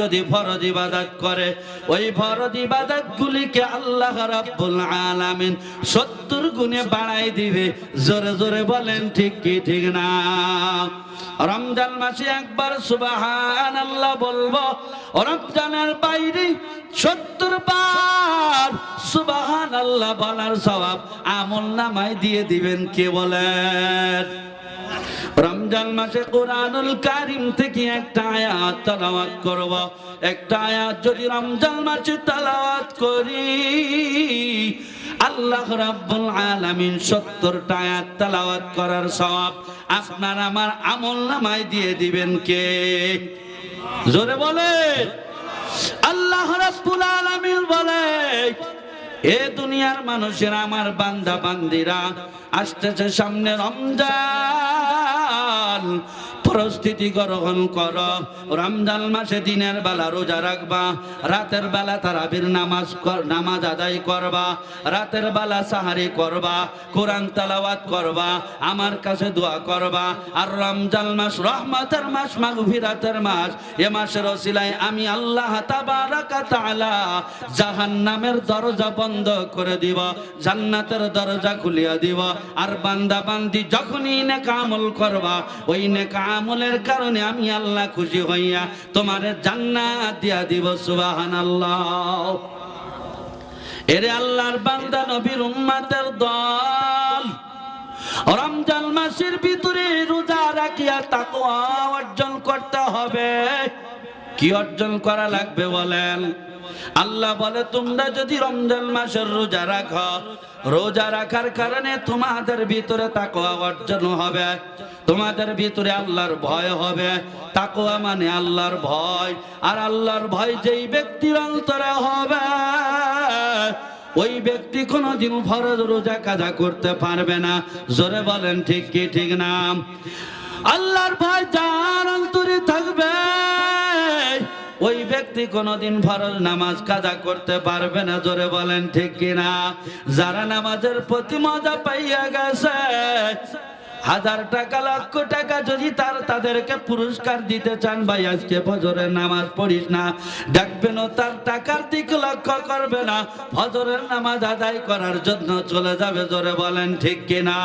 যদি করে, ওই আল্লাহ আলামিন 70 গুণে দিবে। জোরে জোরে বলেন, ঠিক না? রমজান একবার সুবহানাল্লাহ বলব, রমজানের বাইরে 70 বার সুবহানাল্লাহ বলার সওয়াব আমল নামায় দিয়ে দিবেন, কে বলেন? রমজান মাসে কোরআনুল কারিম থেকে একটা আয়াত তালাওয়াত করব। একটা আয়াত যদি রমজান মাসে তালাওয়াত করি, আল্লাহ রাব্বুল আলামিন 70 টা আয়াত তালাওয়াত করার সওয়াব আপনার আমার আমল নামায় দিয়ে দিবেন কে? জোরে বলে আল্লাহ রাব্বুল আলামিন বলে এ দুনিয়ার মানুষের আমার বান্দা বান্দিরা আসতেছে সামনে রমজান। প্রস্তুতি গ্রহণ কর। রমজান মাসে দিনের বেলা রোজা রাখবা। রাতের বেলা তারাবির নামাজ নামাজ আদায় করবা। রাতের বেলা সাহারি করবা, কোরআন তালাওয়াত করবা, আমার কাছে দোয়া করবা। আর রমজান মাস রহমতের মাস, মাগফিরাতের মাস, এ মাসের ওসিলায় আমি আল্লাহ তাবারাকা তাআলা জাহান্নামের দরজা বন্ধ করে দিব, জান্নাতের দরজা খুলিয়া দিব। আর বান্দা বান্দি যখনই নেক আমল করবা, ওই নেক আমলের কারণে আমি আল্লাহ খুশি হইয়া তোমার জান্নাত দিয়া দিব, সুবহানাল্লাহ। এরে আল্লাহর বান্দা, নবীর উম্মাতের দল। রমজান মাসের ভিতরে রোজা রাখিয়া তাকওয়া অর্জন করতে হবে। কি অর্জন করা লাগবে বলেন? আল্লাহ বলে, তোমরা যদি রমজান মাসের রোজা রাখো রোজা রাখার কারণে তোমাদের ভিতরে তাকওয়া অর্জন হবে। তোমাদের ভিতরে আল্লাহর ভয় হবে। তাকওয়া মানে আল্লাহর ভয়। আর আল্লাহর ভয় যেই ব্যক্তির অন্তরে হবে, ওই ব্যক্তি কোনোদিন ফরজ রোজা কাজা করতে পারবে না। জোরে বলেন, ঠিক কি, ঠিক না? আল্লাহর ভয় যার অন্তরে থাকবে ওই ব্যক্তি কোনোদিন ফরজ নামাজ কাজা করতে পারবে না, জোরে বলেন ঠিক কি না যারা নামাজের প্রতি মজা পাইয়া গেছে, হাজার টাকা, লক্ষ টাকা যদি তার, তাদেরকে পুরস্কার দিতে চান, ভাই, আজকে ফজরের নামাজ পড়িস না। দেখবেন তার টাকার দিকে লক্ষ্য করবে না। ফজরের নামাজ আদায় করার জন্য চলে যাবে, জোরে বলেন ঠিক কিনা?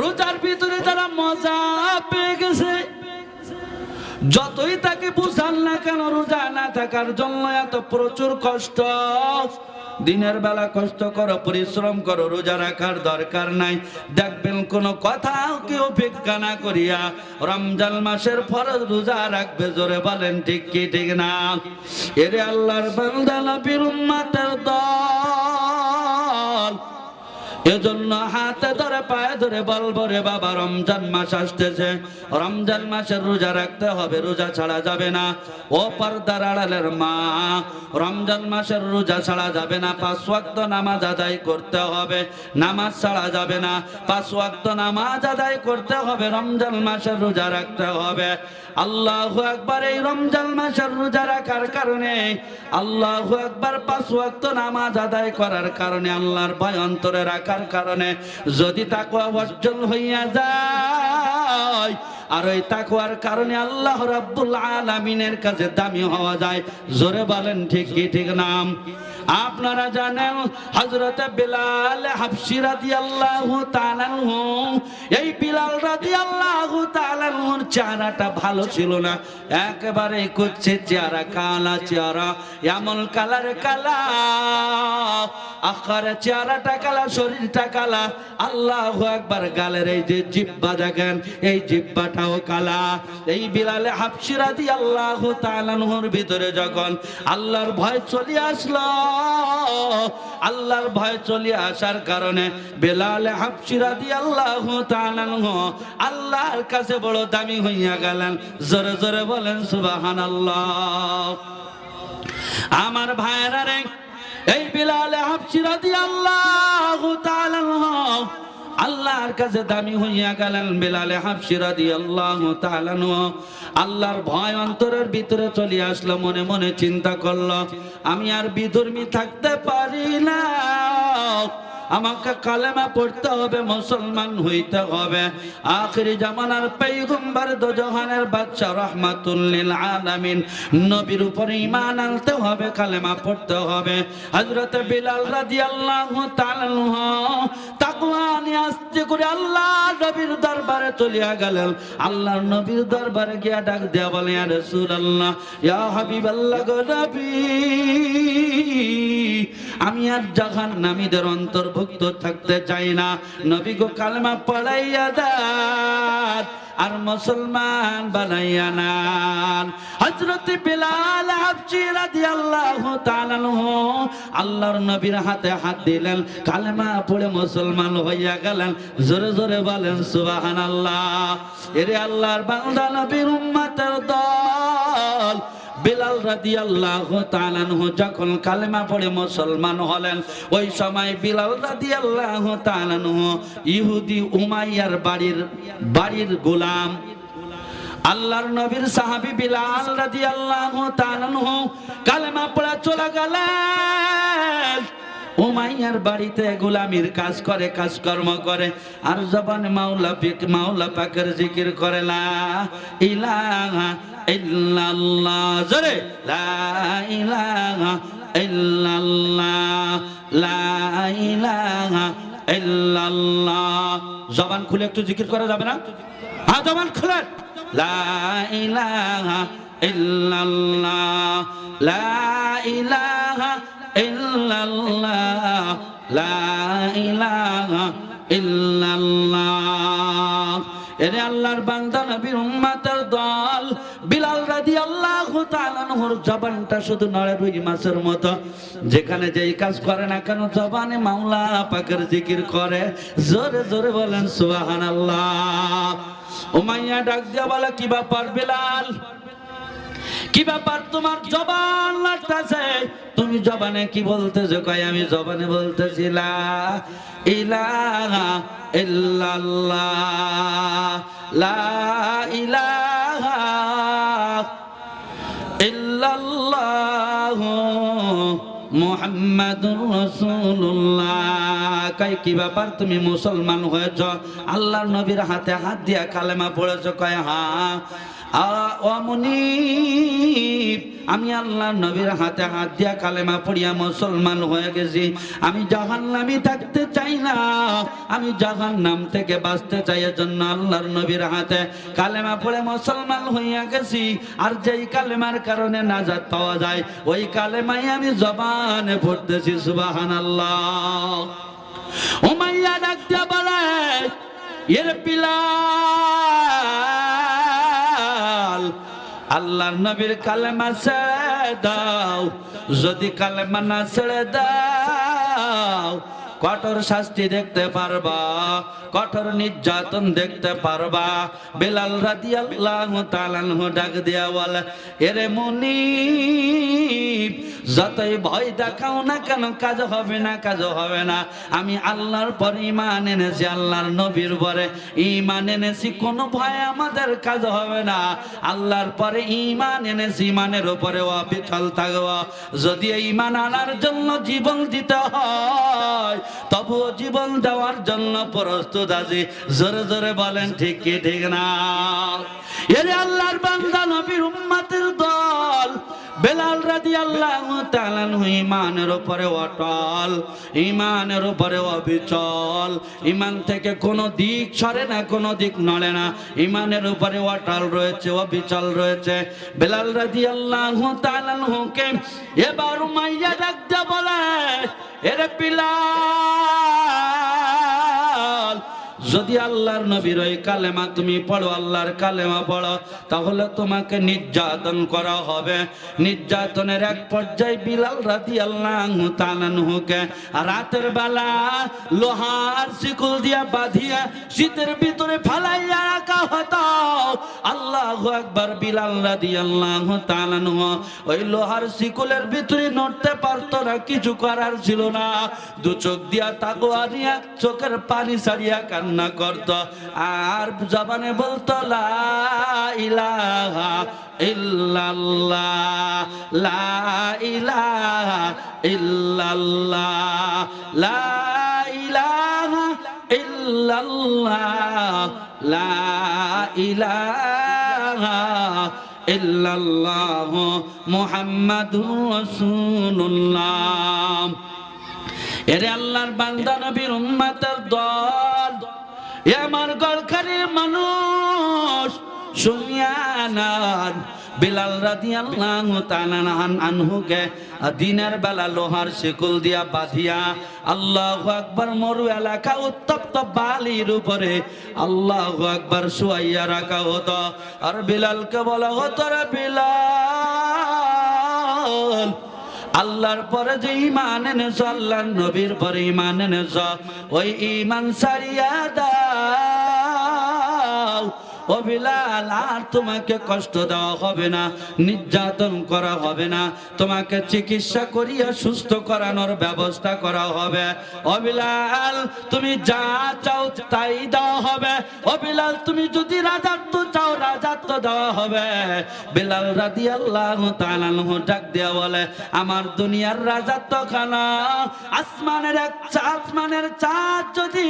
রোজার ভিতরে তারা মজা পেয়ে গেছে যতই তাকে বুঝান না কেন, রোজা না থাকার জন্য এত প্রচুর কষ্ট। দিনের বেলা কষ্ট করো, পরিশ্রম করো, রোজা রাখার দরকার নাই। দেখবেন কোনো কথা কি অপেক্ষা না করিয়া রমজান মাসের ফরজ রোজা রাখবে, জোরে বলেন ঠিক কি, ঠিক না? এরে আল্লাহর বান্দা, নবীর উম্মাতের দল। এজন্য হাতে ধরে, পায়ে ধরে বলব রে বাবা, রমজান মাস আসতেছে। রমজান মাসের রোজা রাখতে হবে, রোজা ছাড়া যাবে না। ও পর্দার আড়ালের মা, রমজান মাসের রোজা ছাড়া যাবে না। পাঁচ ওয়াক্ত নামাজ আদায় করতে হবে, নামাজ ছাড়া যাবে না। পাঁচ ওয়াক্ত নামাজ আদায় করতে হবে, রমজান মাসের রোজা রাখতে হবে। আল্লাহ একবার এই রমজান মাসের রোজা রাখার কারণে, আল্লাহ একবার পাঁচ ওয়াক্ত নামাজ আদায় করার কারণে, আল্লাহর ভয় অন্তরে রাখার কারণে, যদি তাকে অর্জন হইয়া যায় আর ওই তাকুয়ার কারণে আল্লাহ রাব্বুল আলামিনের কাছে দামি হওয়া যায়। জোরে বলেন, ঠিক কি, ঠিক নাম আপনারা জানেন, হযরতে বিলাল হাবশি রাদিয়াল্লাহু তাআলা এই বিলাল রাদিয়াল্লাহু তাআলা আনহুর চেহারাটা ভালো ছিল না। একেবারে কুচ্ছে চেহারা, কালা চেহারা, এমন কালার, কালা। আখারে চেহারাটা কালা, শরীরটা কালা। আল্লাহু একবার গালের এই যে জিব্বা দেখেন, এই জিব্বাটাও কালা। এই বিলালে হাবশি রাদিয়াল্লাহু তাআলা আনহুর ভিতরে যখন আল্লাহর ভয় চলে আসলো, আল্লাহর ভয় চলে আসার কারণে বেলালে হাফসিরাদি আল্লাহ তালানহ আল্লাহর কাছে বড় দামি হইয়া গেলেন। জোরে জোরে বলেন সুবাহান আল্লাহ আমার ভাইরা রে, এই বিলালে হাফসিরাদি আল্লাহ আল্লাহর কাছে দামি হইয়া গেলেন বেলালে হাফসিরা দিয়ে আল্লাহ তালানু আল্লাহর ভয় অন্তরের ভিতরে চলে আসলো, মনে মনে চিন্তা করল, আমি আর বিধর্মী থাকতে পারি না। আমাকে কালেমা পড়তে হবে, মুসলমান হইতে হবে। আখিরি জামানার পেগম্বর দোজহানের বাচ্চা রহমাতুল্লিল আলামিন। নবীর উপরে ইমান আনতে হবে, কালেমা পড়তে হবে। হযরত বিলাল রাদিয়াল্লাহু তাআলা তাকওয়া নিয়ে আসতে করে আল্লাহ নবীর দরবারে চলিয়া গেলেন। আল্লাহর নবীর দরবারে গিয়া ডাক দেয়া বলে, ইয়া রাসূলুল্লাহ, ইয়া হাবিবাল্লাহ গো নবী, আমি আর জাহান নামীদের অন্তর্ভুক্ত থাকতে চাই না। নবী গো কালেমা পড়াইয়া দাঁত আর মুসলমান বানাইয়া নান। হযরত বিলাল হাবশী রাদিয়াল্লাহু তাআলা আল্লাহর নবীর হাতে হাত দিলেন, কালেমা পড়ে মুসলমান হইয়া গেলেন। জোরে জোরে বলেন, সুবহানাল্লাহ। এরে আল্লাহর বান্দা, নবীর উম্মতের দল বিলাল রাজি আল্লাহ তালানহ যখন কালেমা পড়ে মুসলমান হলেন, ওই সময় বিলাল রাজি আল্লাহ তালানহ ইহুদি উমাইয়ার বাড়ির বাড়ির গোলাম। আল্লাহর নবীর সাহাবি বিলাল রাজি আল্লাহ তালানহ কালেমা পড়া চলে গেলেন। উমাইয়ার বাড়িতে গোলামির কাজ করে, কাজকর্ম করে। আর জবান মাওলা পিক, মাওলা পাকের জিকির করে লা ইলাহা ইল্লাল্লাহ। জোরে, লা ইলাহা ইল্লাল্লাহ, লা ইলাহা ইল্লাল্লাহ। জবান খুলে একটু জিকির করা যাবে না? হ্যাঁ জবান খুলে লা ইলাহা ইল্লাল্লাহ, লা ইলাহা এরে আল্লাহর বান্দা, নবীর উম্মাতের দল, বিলাল জবানটা শুধু নড়ে রুই মাছের মতো। যেখানে যেই কাজ করে না কেন, জবানে মাওলা পাকের জিকির করে। জোরে জোরে বলেন, সুবহানাল্লাহ। উমাইয়া ডাক দিয়া বলে, কি ব্যাপার বিলাল? কি ব্যাপার তোমার জবান লাগতেছে? তুমি জবানে কি বলতেছো? কয়, আমি জবানে বলতেছি, লা ইলাহা লা ইলাহা কি ব্যাপার তুমি মুসলমান হয়েছ? আল্লাহর নবীর হাতে হাত দিয়া কালেমা পড়েছো? কয় হ্যাঁ। আমি আল্লাহ নবীর হাতে হাত দিয়া কালেমা পড়িয়া মুসলমান হয়ে গেছি। আমি জাহান জাহান্নামি থাকতে চাই না। আমি জাহান্নাম থেকে বাঁচতে চাই জন্য আল্লাহর নবীর হাতে কালেমা পড়ে মুসলমান হইয়া গেছি। আর যেই কালেমার কারণে নাজাত পাওয়া যায়, ওই কালেমাই আমি জবানে পড়তেছি, সুবহানাল্লাহ। উমাইয়া ডাক দিয়া বলে, এর পিলাল আল্লাহর নবীর কালেমা ছেড়ে দাও। যদি কালেমা না ছেড়ে দাও কঠোর শাস্তি দেখতে পারবা, কঠোর নির্যাতন দেখতে পারবা। বেলাল রাদি আল্লাহ ডাক দিয়া বলে, এরে মুনিব, যতই ভয় দেখাও না কেন, কাজ হবে না, কাজ হবে না। আমি আল্লাহর পর ইমান এনেছি, আল্লাহর নবীর পরে ইমান এনেছি, কোনো ভয় আমাদের কাজ হবে না। আল্লাহর পরে ইমান এনেছি ইমানের উপরে অবিচল থাকব। যদি ইমান আনার জন্য জীবন দিতে হয় তবুও জীবন দেওয়ার জন্য প্রস্তুত আছি। জোরে জোরে বলেন, ঠিক কি, ঠিক না? এরে আল্লাহর বান্দা, নবীর উম্মাতের দল, বেলাল আল্লাহ ইমানের উপরে অটল ইমানের উপরে অবিচল। ইমান থেকে কোনো দিক সরে না, কোনো দিক নড়ে না। ইমানের উপরে অটল রয়েছে, অবিচল রয়েছে। বেলাল রাদি আল্লাহ তালানহুকে এবার মাইয়া ডাকতে বলে, এরে পিলাল যদি আল্লাহর নবীর ওই কালেমা তুমি পড়ো, আল্লাহর কালেমা পড়ো, তাহলে তোমাকে নির্যাতন করা হবে। নির্যাতনের এক পর্যায়ে বিলাল রাতি আল্লাহ তালানহুকে রাতের বেলা লোহার শিকল দিয়া বাঁধিয়া শীতের ভিতরে ফালাইয়া রাখা হতো। আল্লাহ একবার বিলাল রাদি আল্লাহ তালানহু ওই লোহার শিকলের ভিতরে নড়তে পারতো না, কিছু করার ছিল না। দু চোখ দিয়া তাকোয়া দিয়া, চোখের পানি ছাড়িয়া কান্না করত। আর জবানে বলতো, লা ইলাহা ইল্লাল্লাহ, লা লা ইলাহা ইল্লাল্লাহ এরে আল্লাহর বান্দা নবীর উম্মতের দল মানুষ শুনিয়ানার বিলাল রাদিয়াল্লাহু তাআলা আনহুকে দিনের বেলা লোহার শিকল দিয়া বাঁধিয়া আল্লাহু আকবার মরু এলাকা উত্তপ্ত বালির উপরে আল্লাহু আকবার শুয়াইয়া রাখা হতো। আর বিলালকে বলা হতো, রে বিলাল, আল্লাহর পরে যে ইমান এনেছ, আল্লাহর নবীর পরে ইমান এনেছ, ওই ইমান সারিয়া দাও। ও বিলাল, আর তোমাকে কষ্ট দেওয়া হবে না, নির্যাতন করা হবে না, তোমাকে চিকিৎসা করিয়া সুস্থ করানোর ব্যবস্থা করা হবে। ও বিলাল, তুমি যা চাও তাই দেওয়া হবে। ও বিলাল, তুমি যদি রাজাত্ব চাও, রাজাত্ব দেওয়া হবে। বিলাল রাদি আল্লাহ তালানহ ডাক দেওয়া বলে, আমার দুনিয়ার রাজাত্ব খানা আসমানের এক আসমানের চাঁদ যদি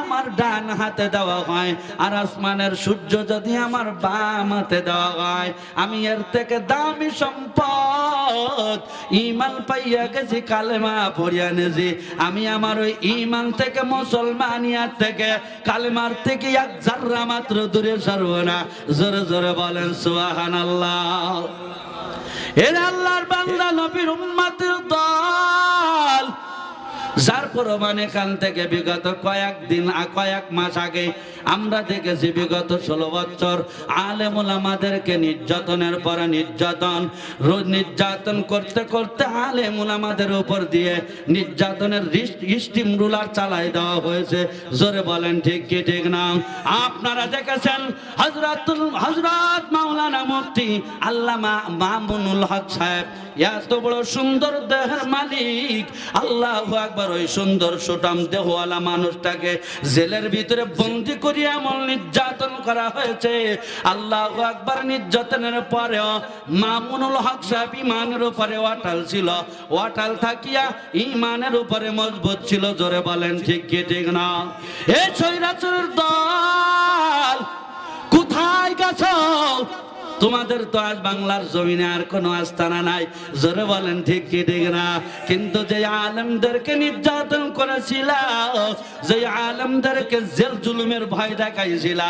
আমার ডান হাতে দেওয়া হয়, আর আসমানের সূর্য যদি আমার বাম হাতে দেওয়া আমি এর থেকে দামি সম্পদ। ইমান পাইয়া গেছি, কালেমা পড়িয়া নেছি। আমি আমার ওই ইমান থেকে মুসলমানিয়ার থেকে, কালেমার থেকে এক জাররা মাত্র দূরে সরব না। জোরে জোরে বলেন সুবাহান আল্লাহ এর আল্লাহর বান্দা, নবীর উম্মাতের দল প্রমাণ এখান থেকে বিগত কয়েকদিন কয়েক মাস আগে আমরা দেখেছি বিগত ষোলো বছর আলেমুল আমাদেরকে নির্যাতনের পরে নির্যাতন নির্যাতন করতে করতে আলেমুল আমাদের উপর দিয়ে নির্যাতনের স্টিম রুলার চালাই দেওয়া হয়েছে। জোরে বলেন, ঠিক কি, ঠিক না? আপনারা দেখেছেন হজরতুল হজরত মাওলানা মুফতি আল্লামা মামুনুল হক সাহেব এত বড় সুন্দর দেহের মালিক। আল্লাহ আকবার, ওই সুন্দর সুটাম দেহওয়ালা মানুষটাকে জেলের ভিতরে বন্দি করিয়া এমন নির্যাতন করা হয়েছে। আল্লাহ আকবার, নির্যাতনের পরেও মামুনুল হক সাহেব ইমানের উপরে ওয়াটাল ছিল। ওয়াটাল থাকিয়া ইমানের উপরে মজবুত ছিল, জোরে বলেন, ঠিক কি, ঠিক না? এ ছৈরাচুরের দল তোমাদের তো আজ বাংলার জমিনে আর কোনো আস্তানা নাই। জোরে বলেন ঠিক কি, ঠিক না? কিন্তু যে আলমদেরকে নির্যাতন করেছিল, যে আলমদেরকে জেল জুলুমের ভয় দেখাইছিল,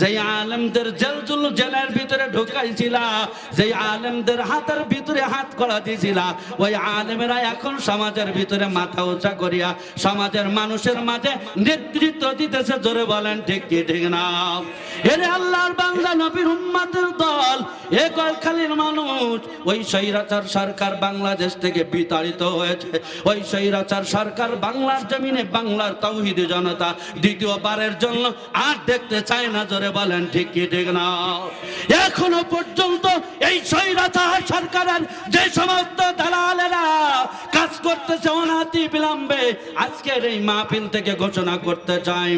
যে আলমদের জেল জুলুম জেলের ভিতরে ঢুকাইছিল, যে আলমদের হাতের ভিতরে হাত করা দিয়েছিল ওই আলেমেরা এখন সমাজের ভিতরে মাথা উঁচা করিয়া সমাজের মানুষের মাঝে নেতৃত্ব দিতেছে। জোরে বলেন ঠিক কি, ঠিক না? এরে আল্লাহর বাংলা নবীর উম্মাদের দল এ কলখালির মানুষ, ওই স্বৈরাচার সরকার বাংলাদেশ থেকে বিতাড়িত হয়েছে। ওই স্বৈরাচার সরকার বাংলার জমিনে বাংলার তৌহিদি জনতা দ্বিতীয়বারের জন্য আর দেখতে চায় না, জোরে বলেন, ঠিক কি, ঠিক না? এখনও পর্যন্ত এই স্বৈরাচার সরকারের যে সমস্ত দালালেরা কাজ করতেছে অনাতি বিলম্বে আজকের এই মাহফিল থেকে ঘোষণা করতে চাই।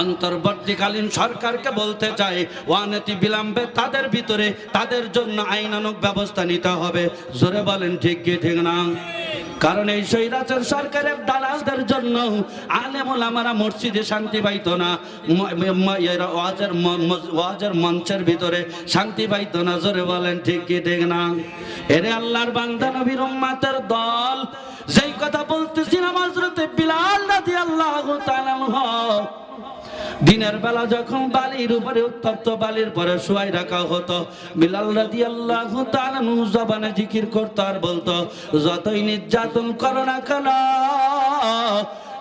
অন্তর্বর্তীকালীন সরকারকে বলতে চাই ওয়ানতি বিলম্বে তাদের ভিতরে তাদের জন্য আইনানুক ব্যবস্থা নিতে হবে। জোরে বলেন, ঠিক কি, ঠিক না? কারণ এই স্বৈরাচার সরকারের দালালদের জন্য আলেমুল আমারা মসজিদে শান্তি পাইত না। ওয়াজের ওয়াজের মঞ্চের ভিতরে শান্তি পাইত না। জোরে বলেন, ঠিক কি, ঠিক না? এরে আল্লাহর বান্দা নবীর উম্মাতের দল, যেই কথা বলতেছিলাম হযরতে বিলাল দিনের বেলা যখন বালির উপরে উত্তপ্ত বালির পরে শুয়াই রাখা হতো, বিলাল রাদি আল্লাহ জবানে জিকির করতো আর বলতো, যতই নির্যাতন করো না কেন,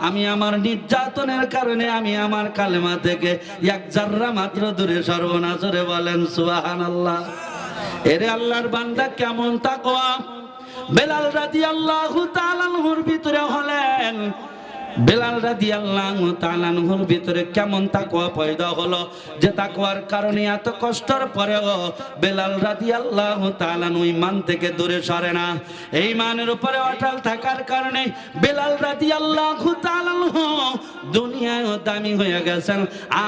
আমি আমার নির্যাতনের কারণে আমি আমার কালেমা থেকে এক জাররা মাত্র দূরে সর্বনাশরে বলেন সুবাহান আল্লাহ এরে আল্লাহর বান্দা, কেমন তাকওয়া। বেলাল রাদি আল্লাহ তালানহুর ভিতরে হলেন বেলাল রাদি আল্লাহ তালানহুর ভিতরে কেমন তাকওয়া পয়দা হলো? যে তাকওয়ার কারণে এত কষ্টের পরেও বেলাল রাদি আল্লাহ তালানু ইমান থেকে দূরে সরে না। এই মানের উপরে অটল থাকার কারণে বেলাল রাদি আল্লাহ তালানহু দুনিয়ায়ও দামি হয়ে গেছেন,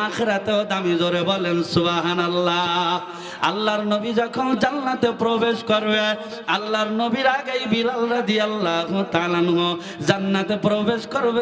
আখরাতেও দামি জোরে বলেন সুবাহান আল্লাহ আল্লাহর নবী যখন জান্নাতে প্রবেশ করবে, আল্লাহর নবীর আগেই বিলাল রাদি আল্লাহ তালানহু জান্নাতে প্রবেশ করবে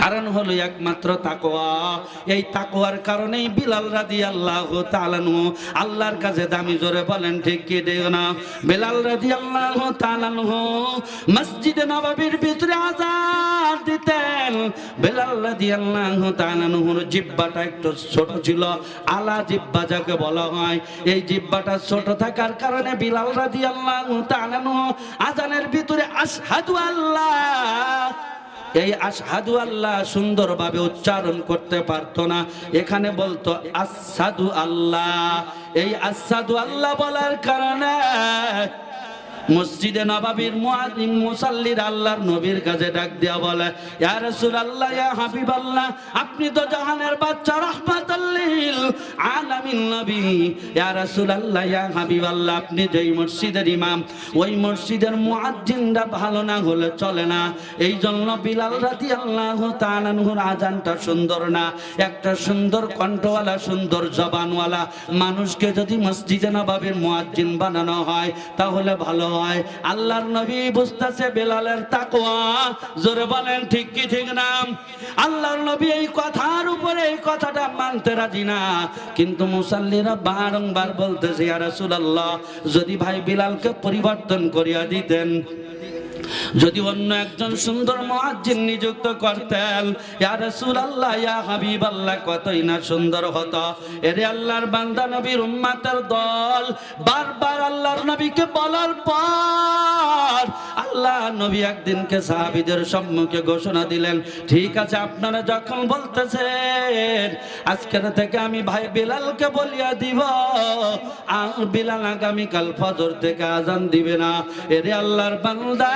কারণ হলো একমাত্র তাকোয়া এই তাকোয়ার কারণেই বিলাল রাদি আল্লাহ তালানু আল্লাহর কাছে দামি জোরে বলেন, ঠিক কি দেও না? বিলাল রাদি আল্লাহ তালানু মসজিদে নবাবির ভিতরে আজান দিতেন। বিলাল রাদি আল্লাহ তালানুর জিব্বাটা একটু ছোট ছিল, আলা জিব্বা যাকে বলা হয়। এই জিব্বাটা ছোট থাকার কারণে বিলাল রাদি আল্লাহ তালানু আজানের ভিতরে আশহাদু আল্লাহ এই আসাদু আল্লাহ সুন্দরভাবে উচ্চারণ করতে পারত না। এখানে বলতো আসাদু আল্লাহ এই আসাদু আল্লাহ বলার কারণে মসজিদে নবাবির মুয়াজ্জিন মুসাল্লির আল্লাহর নবীর কাছে ডাক দিয়া বলে, ইয়া রাসূলুল্লাহ, ইয়া হাবিবাল্লাহ, আপনি তো জাহানের বাচ্চা রাহমাতাল্লিল আলামিন নবী। ইয়া রাসূলুল্লাহ, ইয়া হাবিবাল্লাহ, আপনি যেই মসজিদের ইমাম, ওই মসজিদের মুয়াজ্জিনরা ভালো না হলে চলে না। এই জন্য বিলাল রাদিয়াল্লাহু তাআলা আনহুর আজানটা সুন্দর না। একটা সুন্দর কণ্ঠওয়ালা, সুন্দর জবানওয়ালা মানুষকে যদি মসজিদে নবাবির মুয়াজ্জিন বানানো হয়, তাহলে ভালো হয়। আল্লাহর নবী বুঝতেছে বেলালের তাকোয়া জোরে বলেন, ঠিক কি, ঠিক না? আল্লাহর নবী এই কথার উপরে এই কথাটা মানতে রাজি না। কিন্তু মুসাল্লিরা বারংবার বলতেছে, ইয়া রাসূলুল্লাহ, যদি ভাই বিলালকে পরিবর্তন করিয়া দিতেন যদি অন্য একজন সুন্দর মুয়াজ্জিন নিযুক্ত করতেন, ইয়া রাসূলুল্লাহ, ইয়া হাবিবাল্লাহ, কতই না সুন্দর হতো। এরে আল্লাহর বান্দা নবীর উম্মতের দল, বারবার আল্লাহর নবীকে বলার পর আল্লাহ নবী একদিনকে সাহাবীদের সম্মুখে ঘোষণা দিলেন, ঠিক আছে, আপনারা যখন বলতেছেন, আজকের থেকে আমি ভাই বিলালকে বলিয়া দিব, আর বিলাল আগামীকাল ফজর থেকে আজান দিবে না। এরে আল্লাহর বান্দা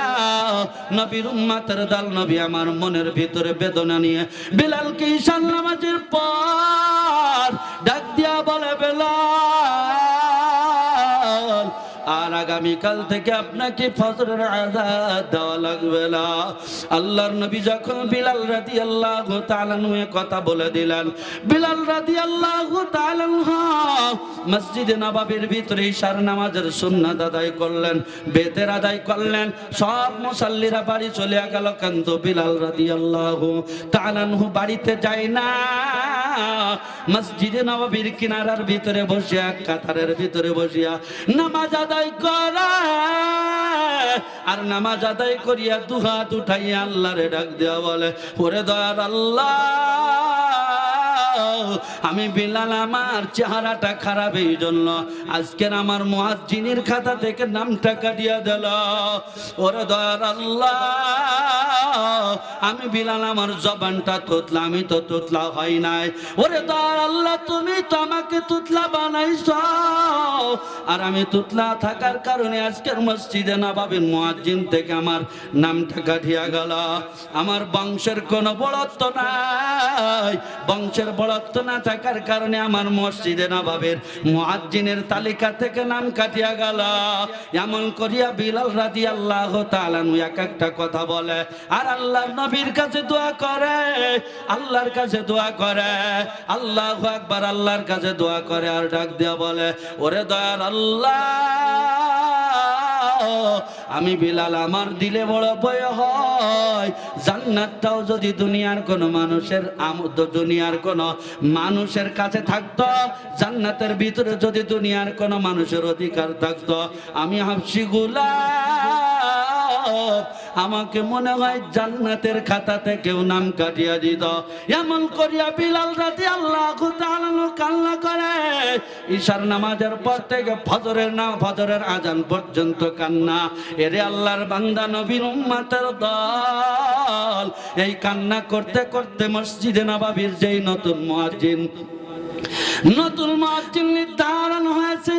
নবীর উম্মাতের দাল, নবী আমার মনের ভিতরে বেদনা নিয়ে বিলালকে ঈশান নামাজের পর ডাক দিয়া বলে, বেলাল আর আগামীকাল থেকে আপনাকে ফজরের আজাদ দেওয়া লাগবে না। আল্লাহর নবী যখন বিলাল রাদি আল্লাহ তালানুয়ে কথা বলে দিলেন, বিলাল রাদি আল্লাহ মসজিদে নবাবের ভিতরে ইশার নামাজের সুন্নাত আদায় করলেন, বেতের আদায় করলেন, সব মুসাল্লিরা বাড়ি চলে গেল, কিন্তু বিলাল রাদি আল্লাহ তালানহু বাড়িতে যায় না। মসজিদে নবাবির কিনারার ভিতরে বসিয়া কাতারের ভিতরে বসিয়া নামাজ আদায় করে আর নামাজ আদায় করিয়া দুহাত উঠাইয়া আল্লাহরে ডাক দেওয়া বলে পরে দয়ার আল্লাহ আমি বিলাল, আমার চেহারাটা খারাপ এই জন্য আজকের আমার মুয়াজ্জিনের খাতা থেকে নামটা কাটিয়া দিল। ওরে দয়ার আল্লাহ, আমি বিলাল, আমার জবানটা তুতলা, আমি তো তুতলা হয় নাই। ওরে দয়ার আল্লাহ, তুমি তো আমাকে তুতলা বানাইছ। আর আমি তুতলা থাকার কারণে আজকের মসজিদে না নবাবিন মুয়াজ্জিন থেকে আমার নামটা কাটিয়া গেল। আমার বংশের কোনো বড়ত্ব নাই। বংশের বড়ত্ব না থাকার কারণে আমার মসজিদে নবাবের মুয়াজ্জিনের তালিকা থেকে নাম কাটিয়া গেল। এমন করিয়া বিলাল রাদি আল্লাহ তালানু এক একটা কথা বলে, আর আল্লাহর নবীর কাছে দোয়া করে, আল্লাহর কাছে দোয়া করে, আল্লাহ একবার আল্লাহর কাছে দোয়া করে। আর ডাক দিয়া বলে, ওরে দয়ার আল্লাহ আমি বিলাল আমার দিলে বড় ভয় হয়। জান্নাতটাও যদি দুনিয়ার কোনো মানুষের দুনিয়ার কোনো মানুষের কাছে থাকতো, জান্নাতের ভিতরে যদি দুনিয়ার কোন মানুষের অধিকার থাকতো, আমি হাফসি আমাকে মনে হয় জান্নাতের খাতাতে কেউ নাম কাটিয়া দিত। এমন করিয়া বিলাল রাতে আল্লাহ কান্না করে। ঈশার নামাজের পর থেকে ফজরের না, ফজরের আজান পর্যন্ত কান্না। এরে আল্লাহর বান্দা, নবীর উম্মাতের দল। এই কান্না করতে করতে মসজিদে নবাবির যেই নতুন মুয়াজ্জিন নতুন মুয়াজ্জিন নির্ধারণ হয়েছে।